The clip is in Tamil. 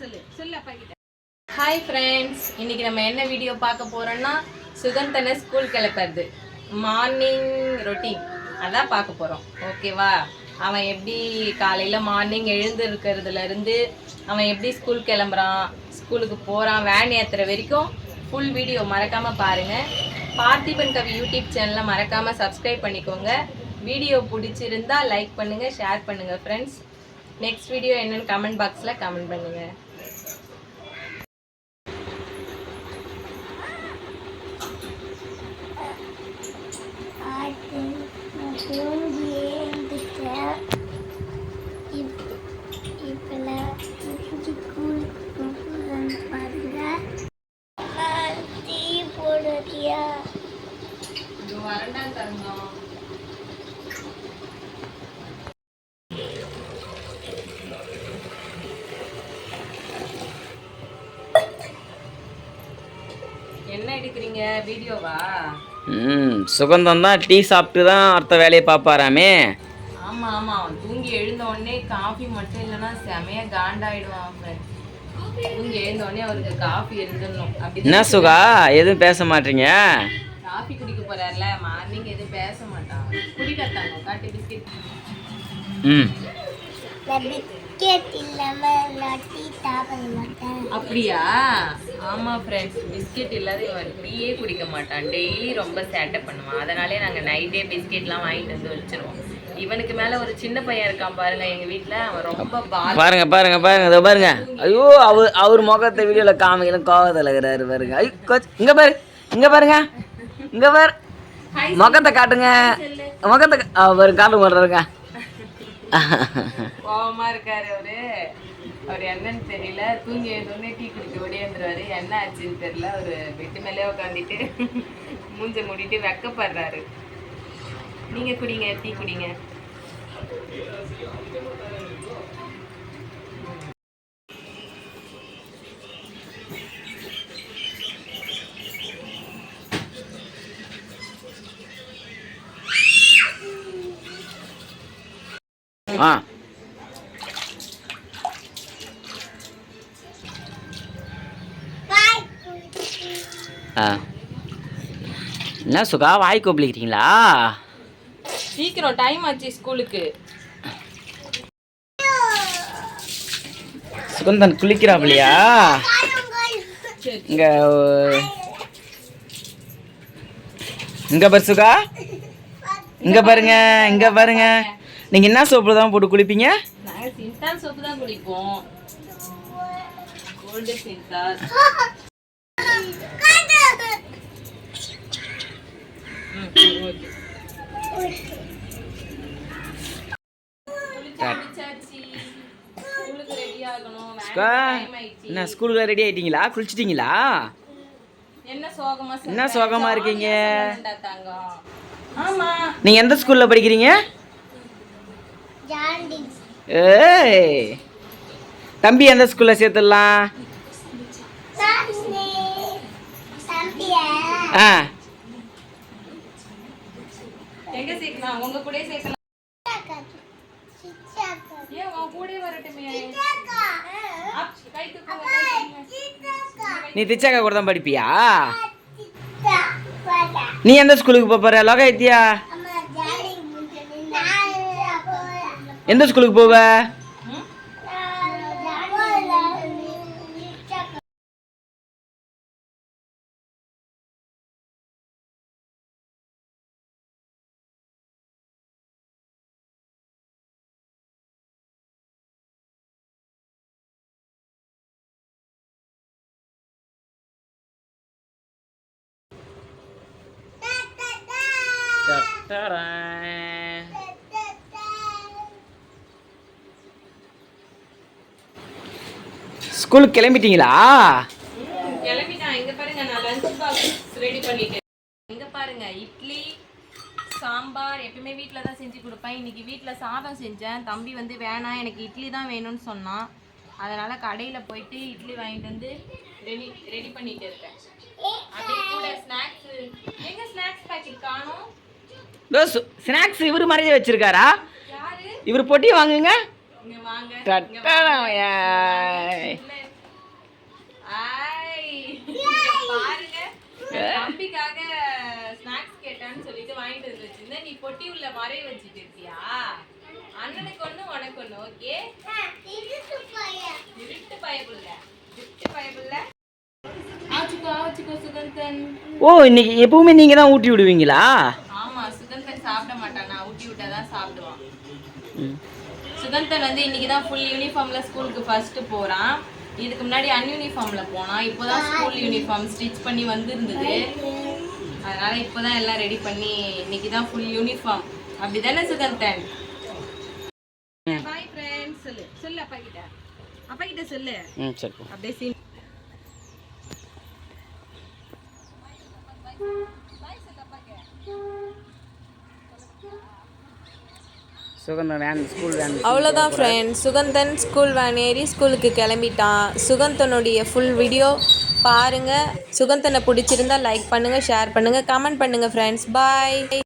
சொல்லு அப்பா கிட்ட. ஹாய் ஃப்ரெண்ட்ஸ் இன்னைக்கு நம்ம என்ன வீடியோ பார்க்க போறோம்னா சுகந்தனை ஸ்கூல் கிளப்புறது. மார்னிங் ரொட்டீன் அதான் பார்க்க போறோம். ஓகேவா அவன் எப்படி காலையில் மார்னிங் எழுந்திருக்கிறதுலேருந்து அவன் எப்படி ஸ்கூல் கிளம்புறான் ஸ்கூலுக்கு போகிறான் வேன் ஏற்றுற வரைக்கும் ஃபுல் வீடியோ மறக்காமல் பாருங்கள் பார்த்திபன் கவி யூடியூப் சேனலை மறக்காமல் சப்ஸ்கிரைப் பண்ணிக்கோங்க. வீடியோ பிடிச்சிருந்தா லைக் பண்ணுங்கள் ஷேர் பண்ணுங்க ஃப்ரெண்ட்ஸ் நெக்ஸ்ட் வீடியோ என்னென்னு கமெண்ட் பாக்ஸில் கமெண்ட் பண்ணுங்கள் அது நான் தூங்கி எழுந்துட்டேன் இப் இப்பெல்லாம் ஸ்கூலுக்கு போகிறேன்னு பாருங்க நான் டீ போடுறியா இது வரண்டா தங்கம் என்ன எடுக்கிறீங்க வீடியோவா? ம் சுகந்தம் தான் டீ சாப்பிட்டு தான் அடுத்த வேலையை பார்ப்பாராமே ஆமா ஆமா அவன் தூங்கி எழுந்த உடனே காஃபி மட்டும் இல்லைன்னா செமையா காண்டாயிடுவான் friend. தூங்கி எழுந்த உடனே அவருக்கு காஃபி இருந்துடணும். அப்படி என்ன சுகா? எதுவும் பேச மாட்டீங்க? காஃபி குடிக்க போறாருல மார்னிங் எதுவும் பேச மாட்டான். குடிக்கத்தாங்க காட்டி பிஸ்கெட். ம். அப்படியா? ஆமா ஃப்ரெண்ட்ஸ் பிஸ்கெட் இல்லாத இவன் டீயே குடிக்க மாட்டான். டெய்லி ரொம்ப சேட்டை பண்ணுவான். அதனாலே நாங்க நைட்டே பிஸ்கெட்லாம் வாங்கிட்டு வந்து வச்சிருவோம். இவனுக்கு மேல ஒரு சின்ன பையன் இருக்கான் பாருங்க எங்க வீட்ல. அவன் ரொம்ப பாருங்க பாருங்க பாருங்க இதோ பாருங்க. ஐயோ அவர் அவர் முகத்தை வீடியோவில் காமிக்கணும் கோவத்தில் இருக்கிறாரு பாருங்க. ஐயோ கோச் இங்கே பாரு இங்கே பாருங்க. இங்கே பாரு. முகத்தை காட்டுங்க. முகத்தை அவர் காட்டு மாட்டுறாருங்க கோவமா இருக்காரு அவரு. அவர் என்னன்னு தெரியல. தூங்கி எழுந்தோடனே டீ குடிக்க ஓடியாந்துருவாரு. என்ன ஆச்சுன்னு தெரியல. அவரு பெட்டு மேலே உட்காந்துட்டு மூஞ்ச மூடிட்டு வெக்கப்படுறாரு. நீங்க குடிங்க டீ குடிங்க. ஆ. ஆ. என்ன சுகா வாய் கொப்பளிக்கிறீங்களா சீக்கிரம் டைம் ஆச்சு ஸ்கூலுக்கு. சுகந்தன் குளிக்கிறாப்லையா இங்க இங்க பாரு சுகா. இங்க பாருங்க இங்க பாருங்க. நீங்க என்ன சோப்பு தான் போட்டு குளிப்பீங்க? நாங்க சிந்தால் சோப்பு தான் குடிப்போம் கோல்டு சிந்தால். என்ன ஸ்கூலுக்கு ரெடி ஆயிட்டீங்களா? குளிச்சிட்டீங்களா? என்ன சோகமா இருக்கீங்க? நீங்க எந்த ஸ்கூல்ல படிக்கிறீங்க? ஏய் தம்பி எந்த ஸ்கூல்ல சேர்த்துடலாம்? ஆ. நீ திச்சாக்கா கூட தான் படிப்பியா நீ எந்த ஸ்கூலுக்கு போற? லோகாயத்தியா அம்மா ஜாடி முடிஞ்சது நான் போறேன் எந்த ஸ்கூலுக்கு போவ ம்? ஸ்கூலுக்கு கிளம்பிட்டீங்களா? கிளம்பிட்டான் இங்க பாருங்க நான் லஞ்ச் பாக்ஸ் ரெடி பண்ணிட்டேன். இங்க பாருங்க இட்லி சாம்பார் எப்பவுமே வீட்ல தான் செஞ்சு கொடுப்பேன். இன்னைக்கு வீட்ல சாதம் செஞ்சேன். தம்பி வந்து வேணாம் எனக்கு இட்லி தான் வேணும்னு சொன்னான். அதனால கடையில போயிட்டு இட்லி வாங்கிட்டு வந்து ரெடி ரெடி பண்ணிட்டு இருக்கேன். அப்படியே கூட ஸ்நாக்ஸ் எங்க ஸ்நாக்ஸ் பாக்கெட் காணோம்? ஸ்நாக்ஸ் இவர் மாதிரியே வச்சிருக்காரா? இவர் பொட்டி வாங்குங்க. தம்பிக்காக ஸ்நாக்ஸ் கேட்டான்னு சொல்லிட்டு வாங்கிட்டு வந்து வச்சிருந்த நீ பொட்டி உள்ள மறைய வச்சுட்டு இருக்கியா? அண்ணனுக்கு ஒண்ணு உனக்கு ஒண்ணு ஓகே இருட்டு பயபுள்ள. இருட்டு பயபுள்ள. ஓ இன்னைக்கு எப்பவுமே நீங்க தான் ஊட்டி விடுவீங்களா? ஆமா சுகந்தன் சாப்பிட மாட்டானா. ஊட்டி விட்டாதான் சாப்பிடுவான். சுகந்தன் வந்து இன்னைக்கு தான் ஃபுல் யூனிஃபார்ம்ல ஸ்கூலுக்கு ஃபர்ஸ்ட் போறான். இதுக்கு முன்னாடி அன்யூனிஃபார்ம்ல போனான். இப்போதான் ஸ்கூல் யூனிஃபார்ம் ஸ்டிச் பண்ணி வந்திருந்தது. அதனால இப்போதான் எல்லாம் ரெடி பண்ணி இன்னைக்கு தான் ஃபுல் யூனிஃபார்ம் அப்படிதானே சுகந்தன் பாய் ஃப்ரெண்ட்ஸ் சொல்லு. சொல்லு அப்பா கிட்ட. அப்பா கிட்ட சொல்லு. ம் சரி. போ. அப்படியே scene Suganthan van school van அவ்வளோதான் ஃப்ரெண்ட்ஸ் சுகந்தன் ஸ்கூல் வேன் ஏறி ஸ்கூலுக்கு கிளம்பிட்டான். சுகந்தனுடைய ஃபுல் வீடியோ பாருங்கள் சுகந்தனை பிடிச்சிருந்தா லைக் பண்ணுங்கள் ஷேர் பண்ணுங்கள் கமெண்ட் பண்ணுங்கள் ஃப்ரெண்ட்ஸ் பாய்